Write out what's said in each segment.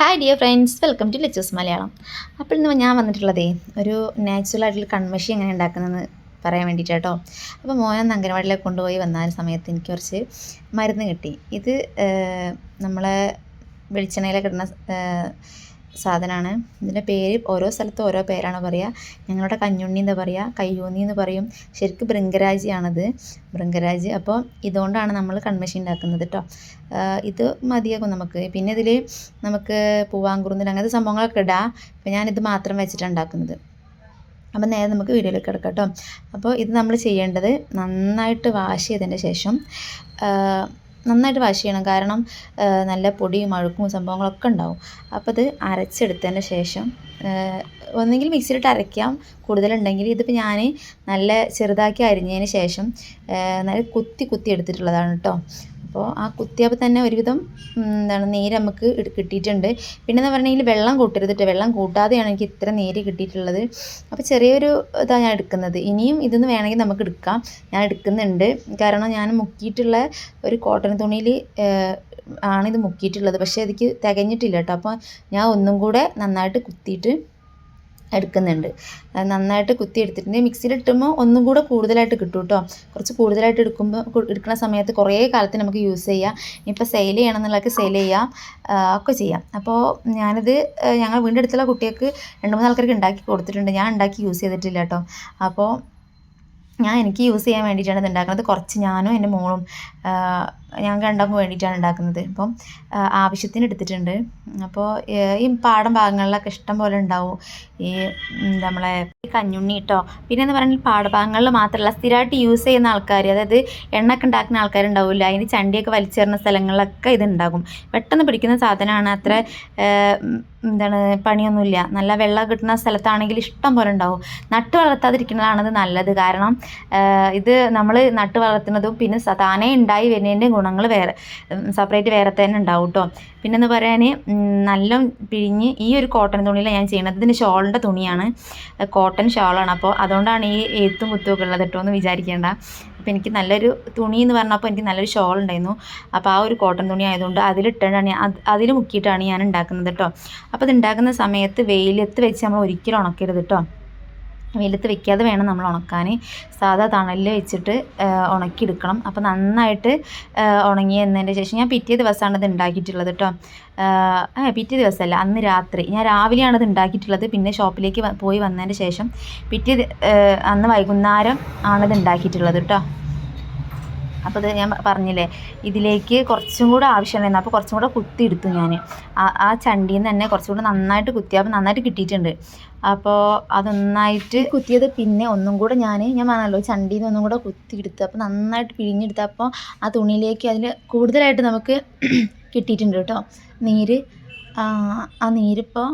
Hi dear friends welcome to lectures Malayalam അപ്പോൾ ഇന്ന് ഞാൻ വന്നിട്ടുള്ളതേ ഒരു നാച്ചുറൽ ആയിട്ടുള്ള കൺമഷി എങ്ങനെ ഉണ്ടാക്കുന്നതെന്ന് പറയാൻ വേണ്ടിയിട്ട് കേട്ടോ. അപ്പോൾ മോനൊന്ന് അംഗനവാടിയിലേക്ക് കൊണ്ടുപോയി വന്ന സമയത്ത് എനിക്ക് കുറച്ച് മരുന്ന് കിട്ടി. ഇത് നമ്മളെ വെളിച്ചെണ്ണയിലൊക്കെ ഇടുന്ന ഏഹ്, സാധനമാണ് ഇതിന്റെ പേര് ഓരോ സ്ഥലത്തും ഓരോ പേരാണ് പറയുക. ഞങ്ങളുടെ കഞ്ഞുണ്ണി എന്ന് പറയുക കയ്യൂന്നി എന്ന് പറയും. ശരിക്കും ബൃങ്കരാജിയാണത് ബൃംഗരാജി അപ്പോൾ ഇതുകൊണ്ടാണ് നമ്മൾ കൺമഷി ഉണ്ടാക്കുന്നത് കേട്ടോ. ഇത് മതിയാകും നമുക്ക്. പിന്നെ ഇതിൽ നമുക്ക് പൂവാങ്കുറുന്നിൽ അങ്ങനത്തെ സംഭവങ്ങളൊക്കെ ഇടാം. ഇപ്പം ഞാനിത് മാത്രം വെച്ചിട്ടാണ് ഉണ്ടാക്കുന്നത്. അപ്പം നേരെ നമുക്ക് വീഡിയോയിലേക്ക് കിടക്കാം കേട്ടോ. അപ്പോൾ ഇത് നമ്മൾ ചെയ്യേണ്ടത് നന്നായിട്ട് വാഷ് ചെയ്തതിന്റെ ശേഷം നന്നായിട്ട് വാഷ് ചെയ്യണം. കാരണം നല്ല പൊടിയും അഴുക്കും സംഭവങ്ങളൊക്കെ ഉണ്ടാവും. അപ്പോൾ ഇത് അരച്ചെടുത്തതിന് ശേഷം ഒന്നെങ്കിൽ മിക്സിയിലിട്ട് അരയ്ക്കാം. കൂടുതലുണ്ടെങ്കിൽ ഇതിപ്പോൾ ഞാൻ നല്ല ചെറുതാക്കി അരിഞ്ഞതിന് ശേഷം നല്ല കുത്തി കുത്തി എടുത്തിട്ടുള്ളതാണ് കേട്ടോ അപ്പോൾ ആ കുത്തിയപ്പോൾ തന്നെ ഒരുവിധം എന്താണ് നീര് നമുക്ക് കിട്ടിയിട്ടുണ്ട്. പിന്നെ എന്ന് പറഞ്ഞെങ്കിൽ വെള്ളം കൂട്ടരുത് വെള്ളം കൂട്ടാതെയാണ് എനിക്ക് ഇത്ര നീര് കിട്ടിയിട്ടുള്ളത്. അപ്പോൾ ചെറിയൊരു ഇതാണ് ഞാൻ എടുക്കുന്നത്. ഇനിയും ഇതൊന്ന് വേണമെങ്കിൽ നമുക്ക് എടുക്കാം. ഞാൻ എടുക്കുന്നുണ്ട്. കാരണം ഞാൻ മുക്കിയിട്ടുള്ള ഒരു കോട്ടൺ തുണിയിൽ ആണിത് മുക്കിയിട്ടുള്ളത്. പക്ഷേ എനിക്ക് തികഞ്ഞിട്ടില്ല കേട്ടോ അപ്പോൾ ഞാൻ ഒന്നും കൂടെ നന്നായിട്ട് കുത്തിയിട്ട് എടുക്കുന്നുണ്ട്. നന്നായിട്ട് കുത്തി എടുത്തിട്ടുണ്ട് മിക്സിയിൽ ഇട്ടുമ്പോൾ ഒന്നും കൂടെ കൂടുതലായിട്ട് കിട്ടും കേട്ടോ. കുറച്ച് കൂടുതലായിട്ട് എടുക്കുമ്പോൾ എടുക്കുന്ന സമയത്ത് കുറേ കാലത്ത് നമുക്ക് യൂസ് ചെയ്യാം. ഇപ്പോൾ സെയിൽ ചെയ്യണം എന്നുള്ളതൊക്കെ സെയിൽ ചെയ്യാം ഒക്കെ ചെയ്യാം. അപ്പോൾ ഞാനിത് ഞങ്ങൾ വീണ്ടും അടുത്തുള്ള കുട്ടികൾക്ക് രണ്ട് മൂന്ന് ആൾക്കാർക്ക് ഉണ്ടാക്കി കൊടുത്തിട്ടുണ്ട്. ഞാൻ ഉണ്ടാക്കി യൂസ് ചെയ്തിട്ടില്ല കേട്ടോ. അപ്പോൾ ഞാൻ എനിക്ക് യൂസ് ചെയ്യാൻ വേണ്ടിയിട്ടാണ് ഇത് ഉണ്ടാക്കുന്നത്. കുറച്ച് ഞാനും എന്റെ മോളും ഞാൻ കണ്ടപ്പോൾ വേണ്ടിയിട്ടാണ് ഉണ്ടാക്കുന്നത്. അപ്പം ആവശ്യത്തിന് എടുത്തിട്ടുണ്ട്. അപ്പോൾ ഈ പാടം ഭാഗങ്ങളിലൊക്കെ ഇഷ്ടം പോലെ ഉണ്ടാവും. ഈ നമ്മളെ കഞ്ഞുണ്ണി കേട്ടോ പിന്നെ എന്ന് പറഞ്ഞാൽ പാടഭാഗങ്ങളിൽ മാത്രമല്ല സ്ഥിരമായിട്ട് യൂസ് ചെയ്യുന്ന ആൾക്കാർ അതായത് എണ്ണയൊക്കെ ഉണ്ടാക്കുന്ന ആൾക്കാരുണ്ടാവില്ല? അതിന് ചണ്ടിയൊക്കെ വലിച്ചേറുന്ന സ്ഥലങ്ങളിലൊക്കെ ഇതുണ്ടാകും പെട്ടെന്ന് പിടിക്കുന്ന സാധനമാണ് അത്ര എന്താണ് പണിയൊന്നുമില്ല. നല്ല വെള്ളം കിട്ടുന്ന സ്ഥലത്താണെങ്കിൽ ഇഷ്ടം പോലെ ഉണ്ടാവും. നട്ട് വളർത്താതിരിക്കുന്നതാണത് നല്ലത്. കാരണം ഇത് നമ്മൾ നട്ട് വളർത്തുന്നതും പിന്നെ താനേ ഉണ്ടായി വരുന്നതിന്റെ ഗുണങ്ങൾ വേറെ സെപ്പറേറ്റ് വേറെ തന്നെ ഉണ്ടാവും കേട്ടോ പിന്നെന്ന് പറയാൻ നല്ല പിഴിഞ്ഞ് ഈ ഒരു കോട്ടൺ തുണിയിലാണ് ഞാൻ ചെയ്യുന്നത് ഇതിന് ഷോളിന്റെ തുണിയാണ്. കോട്ടൺ ഷോളാണ് അപ്പോൾ അതുകൊണ്ടാണ് ഈ എഴുത്തും കുത്തുമൊക്കെ ഉള്ളത് കേട്ടോ എന്ന് വിചാരിക്കേണ്ട. അപ്പോൾ എനിക്ക് നല്ലൊരു തുണി എന്ന് പറഞ്ഞപ്പോൾ എനിക്ക് നല്ലൊരു ഷോൾ ഉണ്ടായിരുന്നു. അപ്പോൾ ആ ഒരു കോട്ടൺ തുണി ആയതുകൊണ്ട് അതിലിട്ടാണ് അതിൽ മുക്കിയിട്ടാണ് ഞാൻ ഉണ്ടാക്കുന്നത് കേട്ടോ. അപ്പോൾ ഇത് ഉണ്ടാക്കുന്ന സമയത്ത് വെയിലത്ത് വെച്ച് നമ്മൾ ഒരിക്കലും ഉണക്കരുത് കേട്ടോ. വെയിലത്ത് വെക്കാതെ വേണം നമ്മൾ ഉണക്കാൻ. സാധാ തണലിൽ വെച്ചിട്ട് ഉണക്കിയെടുക്കണം. അപ്പോൾ നന്നായിട്ട് ഉണങ്ങി എന്നതിന്റെ ശേഷം ഞാൻ പിറ്റേ ദിവസമാണ് ഇത് ഉണ്ടാക്കിയിട്ടുള്ളത് കേട്ടോ പിറ്റേ ദിവസമല്ല അന്ന് രാത്രി. ഞാൻ രാവിലെയാണ് ഇത് ഉണ്ടാക്കിയിട്ടുള്ളത്. പിന്നെ ഷോപ്പിലേക്ക് പോയി വന്നതിന്റെ ശേഷം പിറ്റേ അന്ന് വൈകുന്നേരം ആണിത് ഉണ്ടാക്കിയിട്ടുള്ളത് കേട്ടോ അപ്പോൾ ഇത് ഞാൻ പറഞ്ഞില്ലേ ഇതിലേക്ക് കുറച്ചും കൂടെ ആവശ്യമുണ്ടായിരുന്നു അപ്പോൾ കുറച്ചും കൂടെ കുത്തി എടുത്തു ഞാൻ ആ ചണ്ടിയിൽ നിന്ന് തന്നെ കുറച്ചും കൂടെ നന്നായിട്ട് കുത്തി അപ്പോൾ നന്നായിട്ട് കിട്ടിയിട്ടുണ്ട്. അപ്പോൾ അതൊന്നായിട്ട് കുത്തിയത് പിന്നെ ഒന്നും കൂടെ ഞാൻ ഞാൻ പറഞ്ഞല്ലോ ചണ്ടിയിൽ നിന്ന് ഒന്നും കൂടെ കുത്തി എടുത്തു അപ്പോൾ നന്നായിട്ട് പിഴിഞ്ഞെടുത്തപ്പോൾ ആ തുണിയിലേക്ക് അതിൽ കൂടുതലായിട്ട് നമുക്ക് കിട്ടിയിട്ടുണ്ട് കേട്ടോ. നീര് ആ, നീരിപ്പോൾ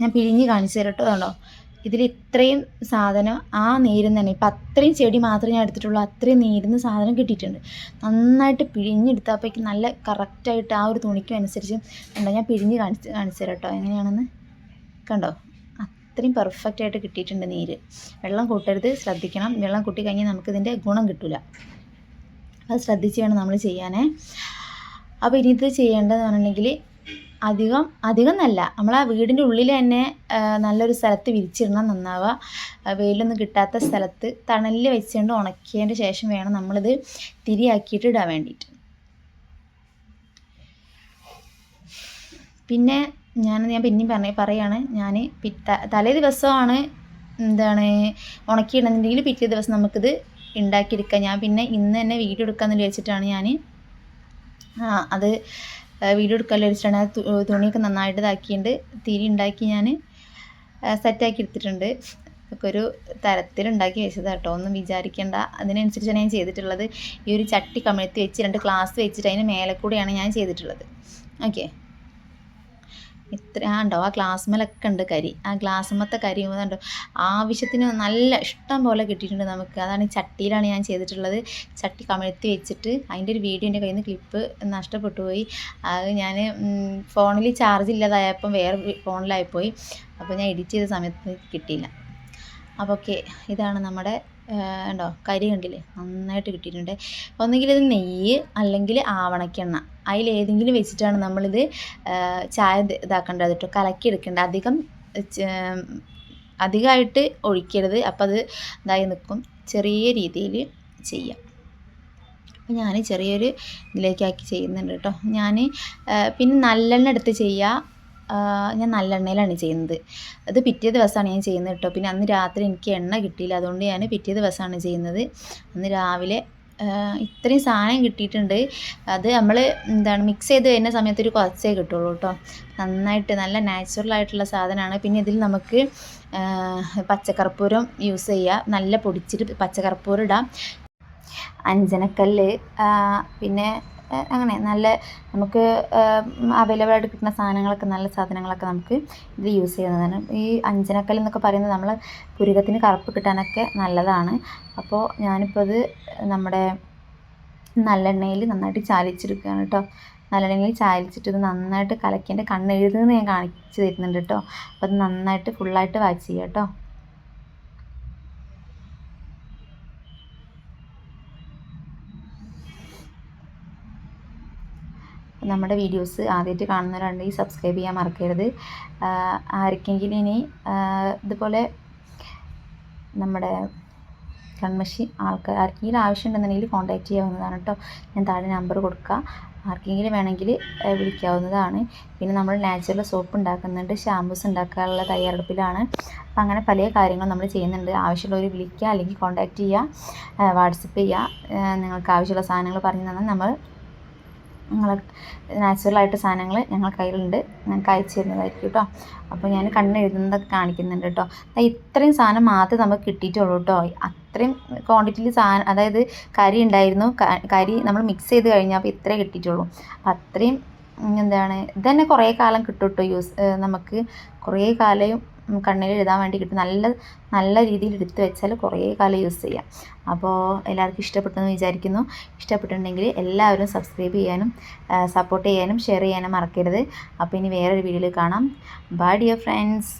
ഞാൻ പിഴിഞ്ഞ് കാണിച്ചു തരാം കേട്ടോ കണ്ടോ ഇതിൽ ഇത്രയും സാധനം ആ നീരിൽ നിന്ന് തന്നെ. ഇപ്പം അത്രയും ചെടി മാത്രമേ ഞാൻ എടുത്തിട്ടുള്ളൂ. അത്രയും നീരിൽ സാധനം കിട്ടിയിട്ടുണ്ട്. നന്നായിട്ട് പിഴിഞ്ഞെടുത്തപ്പോഴേക്ക് നല്ല കറക്റ്റായിട്ട് ആ ഒരു തുണിക്കും അനുസരിച്ച് കണ്ടോ ഞാൻ പിഴിഞ്ഞ് കാണിച്ച് കാണിച്ചു തരാം കേട്ടോ. എങ്ങനെയാണെന്ന്? കണ്ടോ? അത്രയും പെർഫെക്റ്റ് ആയിട്ട് കിട്ടിയിട്ടുണ്ട് നീര്. വെള്ളം കൂട്ടരുത് ശ്രദ്ധിക്കണം. വെള്ളം കൂട്ടി കഴിഞ്ഞാൽ നമുക്കിതിന്റെ ഗുണം കിട്ടില്ല അത് ശ്രദ്ധിച്ച് വേണം നമ്മൾ ചെയ്യാനേ. അപ്പോൾ ഇനി ഇത് ചെയ്യേണ്ടതെന്ന് പറഞ്ഞിട്ടുണ്ടെങ്കിൽ അധികം അധികം നല്ല നമ്മൾ ആ വീടിന്റെ ഉള്ളിൽ തന്നെ നല്ലൊരു സ്ഥലത്ത് വിരിച്ചിരുന്നാൽ നന്നാവുക വെയിലൊന്നും കിട്ടാത്ത സ്ഥലത്ത് തണലിൽ വെച്ചുകൊണ്ട് ഉണക്കിയതിന് ശേഷം വേണം നമ്മളിത് തിരിയാക്കിയിട്ട് ഇടാൻ വേണ്ടിയിട്ട് പിന്നെ ഞാൻ ഞാൻ പിന്നെയും പറഞ്ഞ പറയാണ് ഞാൻ തലേ ദിവസമാണ് എന്താണ് ഉണക്കിയിടുന്നുണ്ടെങ്കിൽ പിറ്റേ ദിവസം നമുക്കിത് ഉണ്ടാക്കിയെടുക്കാം ഞാൻ പിന്നെ ഇന്ന് തന്നെ വീഡിയോ എടുക്കാമെന്ന് വിചാരിച്ചിട്ടാണ് ഞാൻ അത് വീഡിയോ എടുക്കാമല്ലോ വെച്ചിട്ടാണ് ആ തുണിയൊക്കെ നന്നായിട്ട് ഇതാക്കിയിട്ട് തിരി ഉണ്ടാക്കി ഞാൻ സെറ്റാക്കി എടുത്തിട്ടുണ്ട്. ഒക്കെ ഒരു തരത്തിലുണ്ടാക്കി വെച്ചതാണ് കേട്ടോ. ഒന്നും വിചാരിക്കേണ്ട. അതിനനുസരിച്ചാണ് ഞാൻ ചെയ്തിട്ടുള്ളത്. ഈ ഒരു ചട്ടി കമഴ്ത്തി വെച്ച് രണ്ട് ഗ്ലാസ് വെച്ചിട്ട് അതിന് മേലെ കൂടെയാണ് ഞാൻ ചെയ്തിട്ടുള്ളത്. ഓക്കെ ഇത്ര ഉണ്ടോ? ആ ഗ്ലാസ്മലൊക്കെ ഉണ്ട് കരി. ആ ഗ്ലാസ്മത്തെ കരി ഉണ്ടോ ആവശ്യത്തിന് നല്ല ഇഷ്ടം പോലെ കിട്ടിയിട്ടുണ്ട് നമുക്ക്. അതാണ് ഈ ചട്ടിയിലാണ് ഞാൻ ചെയ്തിട്ടുള്ളത്. ചട്ടി കമഴ്ത്തി വെച്ചിട്ട് അതിന്റെ ഒരു വീഡിയോ എന്റെ കയ്യിൽ നിന്ന് ക്ലിപ്പ് നഷ്ടപ്പെട്ടു പോയി. അത് ഞാൻ ഫോണിൽ ചാർജ് ഇല്ലാതായപ്പം വേറെ ഫോണിലായിപ്പോയി. അപ്പോൾ ഞാൻ എഡിറ്റ് ചെയ്ത സമയത്ത് കിട്ടിയില്ല. അപ്പോൾ ഓക്കെ ഇതാണ് നമ്മുടെ ഉണ്ടോ? കരി കണ്ടില്ലേ? നന്നായിട്ട് കിട്ടിയിട്ടുണ്ട്. ഒന്നുകിൽ ഇത് നെയ്യ് അല്ലെങ്കിൽ ആവണക്കെണ്ണ. അതിലേതെങ്കിലും വെച്ചിട്ടാണ് നമ്മളിത് ചായ ഇത് ഇതാക്കേണ്ടത് കേട്ടോ. കലക്കിയെടുക്കേണ്ടത്. അധികം അധികമായിട്ട് ഒഴിക്കരുത്. അപ്പോൾ അത് ഇതായി നിൽക്കും ചെറിയ രീതിയിൽ ചെയ്യാം. അപ്പോൾ ഞാൻ ചെറിയൊരു ഇതിലേക്കാക്കി ചെയ്യുന്നുണ്ട് കേട്ടോ. ഞാൻ പിന്നെ നല്ലെണ്ണ എടുത്ത് ചെയ്യുക ഞാൻ നല്ലെണ്ണയിലാണ് ചെയ്യുന്നത്. അത് പിറ്റേ ദിവസമാണ് ഞാൻ ചെയ്യുന്നത് കേട്ടോ. പിന്നെ അന്ന് രാത്രി എനിക്ക് എണ്ണ കിട്ടിയില്ല. അതുകൊണ്ട് ഞാൻ പിറ്റേ ദിവസമാണ് ചെയ്യുന്നത്. അന്ന് രാവിലെ ഇത്രയും സാധനം കിട്ടിയിട്ടുണ്ട്. അത് നമ്മൾ എന്താണ് മിക്സ് ചെയ്ത് വരുന്ന സമയത്ത് ഒരു കുറച്ചേ കിട്ടുള്ളൂ കേട്ടോ. നന്നായിട്ട് നല്ല നാച്ചുറൽ ആയിട്ടുള്ള സാധനമാണ്. പിന്നെ ഇതിൽ നമുക്ക് പച്ചക്കർപ്പൂരം യൂസ് ചെയ്യുക നല്ല പൊടിച്ചിട്ട് പച്ചക്കർപ്പൂരം ഇടാം. അഞ്ചനക്കല്ല് പിന്നെ അങ്ങനെ നല്ല നമുക്ക് അവൈലബിൾ ആയിട്ട് കിട്ടുന്ന സാധനങ്ങളൊക്കെ നല്ല സാധനങ്ങളൊക്കെ നമുക്ക് ഇത് യൂസ് ചെയ്യുന്നതാണ്. ഈ അഞ്ചനക്കൽ എന്നൊക്കെ പറയുന്നത് നമ്മൾ പുരുകത്തിന് കറുപ്പ് കിട്ടാനൊക്കെ നല്ലതാണ്. അപ്പോൾ ഞാനിപ്പോൾ ഇത് നമ്മുടെ നല്ലെണ്ണയിൽ നന്നായിട്ട് ചാലിച്ചെടുക്കുകയാണ് കേട്ടോ നല്ലെണ്ണയിൽ ചാലിച്ചിട്ട് ഇത് നന്നായിട്ട് കലക്കി എന്റെ കണ്ണെഴുതുന്നത് ഞാൻ കാണിച്ചു തരുന്നുണ്ട് കേട്ടോ അപ്പോൾ അത് നന്നായിട്ട് ഫുള്ളായിട്ട് വാച്ച് ചെയ്യാം കേട്ടോ നമ്മുടെ വീഡിയോസ് ആദ്യമായിട്ട് കാണുന്നവരുണ്ടെങ്കിൽ സബ്സ്ക്രൈബ് ചെയ്യാൻ മറക്കരുത്. ആർക്കെങ്കിലും ഇനി ഇതുപോലെ നമ്മുടെ കൺമഷി ആൾക്കാർ ആർക്കെങ്കിലും ആവശ്യമുണ്ടെന്നുണ്ടെങ്കിൽ കോൺടാക്റ്റ് ചെയ്യാവുന്നതാണ് കേട്ടോ ഞാൻ താഴെ നമ്പർ കൊടുക്കുക ആർക്കെങ്കിലും വേണമെങ്കിൽ വിളിക്കാവുന്നതാണ്. പിന്നെ നമ്മൾ നാച്ചുറൽ സോപ്പ് ഉണ്ടാക്കുന്നുണ്ട് ഷാമ്പൂസ് ഉണ്ടാക്കാനുള്ള തയ്യാറെടുപ്പിലാണ്. അപ്പം അങ്ങനെ പല കാര്യങ്ങളും നമ്മൾ ചെയ്യുന്നുണ്ട്. ആവശ്യമുള്ളവർ വിളിക്കുക അല്ലെങ്കിൽ കോൺടാക്റ്റ് ചെയ്യുക വാട്സപ്പ് ചെയ്യുക നിങ്ങൾക്ക് ആവശ്യമുള്ള സാധനങ്ങൾ പറഞ്ഞു തന്നാൽ നമ്മൾ നിങ്ങൾ നാച്ചുറലായിട്ട് സാധനങ്ങൾ ഞങ്ങൾ കയ്യിലുണ്ട്. ഞങ്ങൾക്ക് അയച്ചു തരുന്നതായിരിക്കും കേട്ടോ അപ്പോൾ ഞാൻ കണ്ണ് എഴുതുന്നതൊക്കെ കാണിക്കുന്നുണ്ട് കേട്ടോ ഇത്രയും സാധനം മാത്രമേ നമുക്ക് കിട്ടിയിട്ടുള്ളൂ കേട്ടോ അത്രയും ക്വാണ്ടിറ്റിയിൽ സാധനം അതായത് കരി ഉണ്ടായിരുന്നു. കരി നമ്മൾ മിക്സ് ചെയ്ത് കഴിഞ്ഞാൽ അപ്പോൾ ഇത്രേ കിട്ടിയിട്ടുള്ളൂ. അപ്പോൾ അത്രയും എന്താണ് ഇതന്നെ കുറേ കാലം കിട്ടും കേട്ടോ യൂസ് നമുക്ക്. കുറേ കാലം കണ്ണിൽ എഴുതാൻ വേണ്ടി കിട്ടും നല്ല നല്ല രീതിയിൽ എടുത്ത് വെച്ചാൽ കുറേ കാലം യൂസ് ചെയ്യാം. അപ്പോൾ എല്ലാവർക്കും ഇഷ്ടപ്പെട്ടെന്ന് വിചാരിക്കുന്നു. ഇഷ്ടപ്പെട്ടിട്ടുണ്ടെങ്കിൽ എല്ലാവരും സബ്സ്ക്രൈബ് ചെയ്യാനും സപ്പോർട്ട് ചെയ്യാനും ഷെയർ ചെയ്യാനും മറക്കരുത്. അപ്പോൾ ഇനി വേറൊരു വീഡിയോയിൽ കാണാം. By dear friends